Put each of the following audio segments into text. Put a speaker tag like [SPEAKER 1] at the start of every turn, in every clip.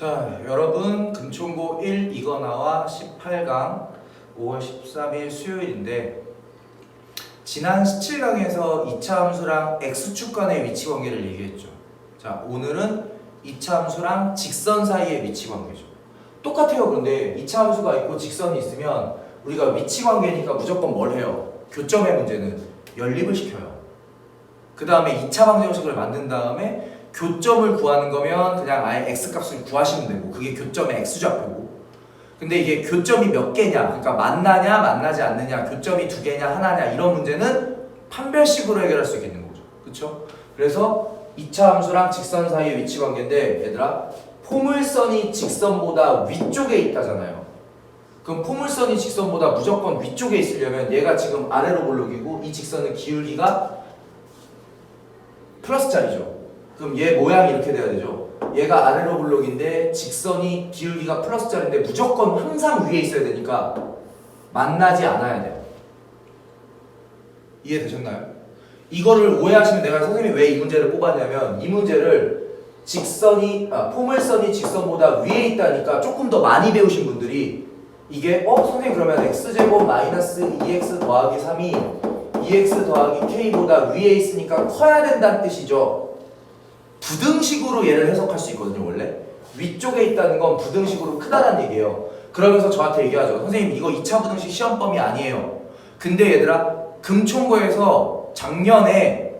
[SPEAKER 1] 자, 여러분 금총고 1 이거나와 18강 5월 13일 수요일인데 지난 17강에서 2차 함수랑 x축 간의 위치 관계를 얘기했죠. 자, 오늘은 2차 함수랑 직선 사이의 위치 관계죠. 똑같아요. 그런데 2차 함수가 있고 직선이 있으면 우리가 위치 관계니까 무조건 뭘 해요? 교점의 문제는 연립을 시켜요. 그 다음에 2차 방정식을 만든 다음에 교점을 구하는 거면 그냥 아예 x 값을 구하시면 되고 그게 교점의 x좌표고. 근데 이게 교점이 몇 개냐 그러니까 만나냐 만나지 않느냐 교점이 두 개냐 하나냐 이런 문제는 판별식으로 해결할 수 있겠는 거죠. 그렇죠? 그래서 2차 함수랑 직선 사이의 위치 관계인데 얘들아 포물선이 직선보다 위쪽에 있다잖아요. 그럼 포물선이 직선보다 무조건 위쪽에 있으려면 얘가 지금 아래로 볼록이고 이 직선은 기울기가 플러스 짜리죠 그럼 얘 모양이 이렇게 돼야 되죠. 얘가 아래로 블록인데 직선이 기울기가 플러스 짜리인데 무조건 항상 위에 있어야 되니까 만나지 않아야 돼요. 이해되셨나요? 이거를 오해하시면 내가 선생님이 왜 이 문제를 뽑았냐면 이 문제를 직선이 아, 포물선이 직선보다 위에 있다니까 조금 더 많이 배우신 분들이 이게 어 선생님 그러면 x제곱 마이너스 2x 더하기 3이 2x 더하기 k보다 위에 있으니까 커야 된다는 뜻이죠. 부등식으로 얘를 해석할 수 있거든요, 원래. 위쪽에 있다는 건 부등식으로 크다는 얘기예요. 그러면서 저한테 얘기하죠. 선생님, 이거 2차 부등식 시험범위 아니에요. 근데 얘들아, 금총고에서 작년에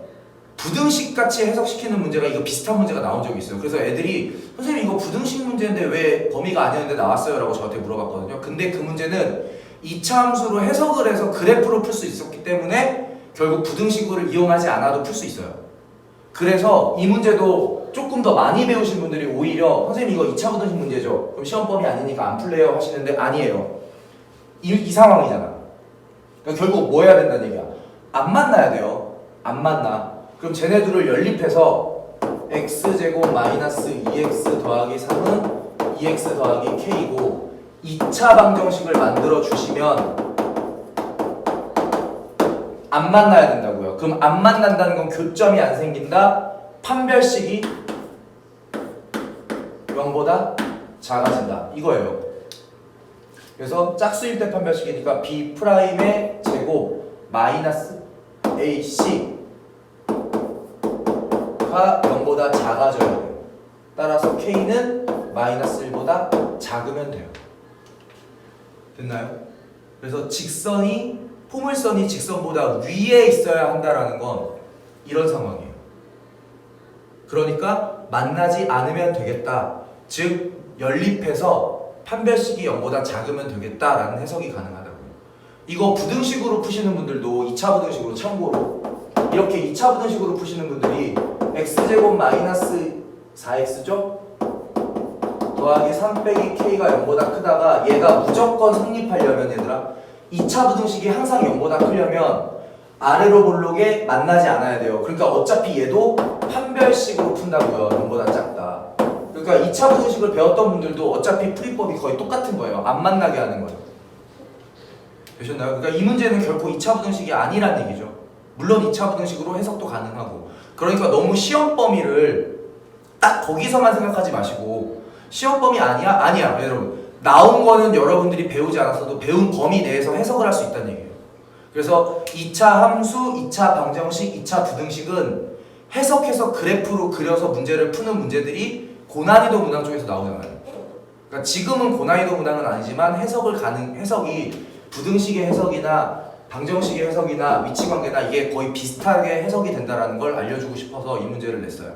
[SPEAKER 1] 부등식 같이 해석시키는 문제가 이거 비슷한 문제가 나온 적이 있어요. 그래서 애들이 선생님 이거 부등식 문제인데 왜 범위가 아니었는데 나왔어요? 라고 저한테 물어봤거든요. 근데 그 문제는 2차 함수로 해석을 해서 그래프로 풀 수 있었기 때문에 결국 부등식을 이용하지 않아도 풀 수 있어요. 그래서 이 문제도 조금 더 많이 배우신 분들이 오히려 선생님 이거 2차 부등식 문제죠. 그럼 시험범위 아니니까 안 풀래요 하시는데 아니에요. 이, 이 상황이잖아. 그러니까 결국 뭐 해야 된다는 얘기야. 안 만나야 돼요. 안 만나. 그럼 쟤네 들을 연립해서 x제곱 마이너스 2x 더하기 3은 2x 더하기 k고 2차 방정식을 만들어 주시면 안 만나야 된다고요. 그럼 안 만난다는 건 교점이 안 생긴다. 판별식이 0보다 작아진다. 이거예요. 그래서 짝수일 때 판별식이니까 b 프라임의 제곱 마이너스 ac 가 0보다 작아져야 돼요. 따라서 k는 마이너스 1보다 작으면 돼요. 됐나요? 그래서 직선이 포물선이 직선보다 위에 있어야 한다라는 건 이런 상황이에요. 그러니까 만나지 않으면 되겠다. 즉 연립해서 판별식이 0보다 작으면 되겠다라는 해석이 가능하다고요. 이거 부등식으로 푸시는 분들도 2차 부등식으로 참고로 이렇게 2차 부등식으로 푸시는 분들이 x제곱 마이너스 4x죠? 더하기 3 빼기 k가 0보다 크다가 얘가 무조건 성립하려면 얘들아 2차 부등식이 항상 0보다 크려면 아래로 볼록에 만나지 않아야 돼요. 그러니까 어차피 얘도 판별식으로 푼다고요. 0보다 작다. 그러니까 2차 부등식을 배웠던 분들도 어차피 풀이법이 거의 똑같은 거예요. 안 만나게 하는 거예요. 되셨나요? 그러니까 이 문제는 결코 2차 부등식이 아니란 얘기죠. 물론 2차 부등식으로 해석도 가능하고. 그러니까 너무 시험 범위를 딱 거기서만 생각하지 마시고 시험 범위 아니야? 아니야. 여러분. 나온 거는 여러분들이 배우지 않았어도 배운 범위 내에서 해석을 할 수 있다는 얘기예요. 그래서 2차 함수, 2차 방정식, 2차 부등식은 해석해서 그래프로 그려서 문제를 푸는 문제들이 고난이도 문항 쪽에서 나오잖아요. 그러니까 지금은 고난이도 문항은 아니지만 해석을 가능 해석이 부등식의 해석이나 방정식의 해석이나 위치 관계나 이게 거의 비슷하게 해석이 된다라는 걸 알려주고 싶어서 이 문제를 냈어요.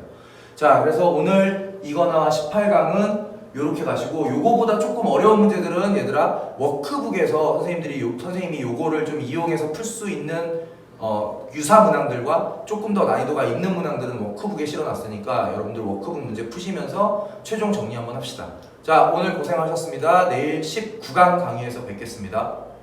[SPEAKER 1] 자, 그래서 오늘 이거나 18강은 요렇게 가시고 요거보다 조금 어려운 문제들은 얘들아 워크북에서 선생님들이 요, 선생님이 요거를 좀 이용해서 풀 수 있는 어, 유사 문항들과 조금 더 난이도가 있는 문항들은 워크북에 실어놨으니까 여러분들 워크북 문제 푸시면서 최종 정리 한번 합시다. 자 오늘 고생하셨습니다. 내일 19강 강의에서 뵙겠습니다.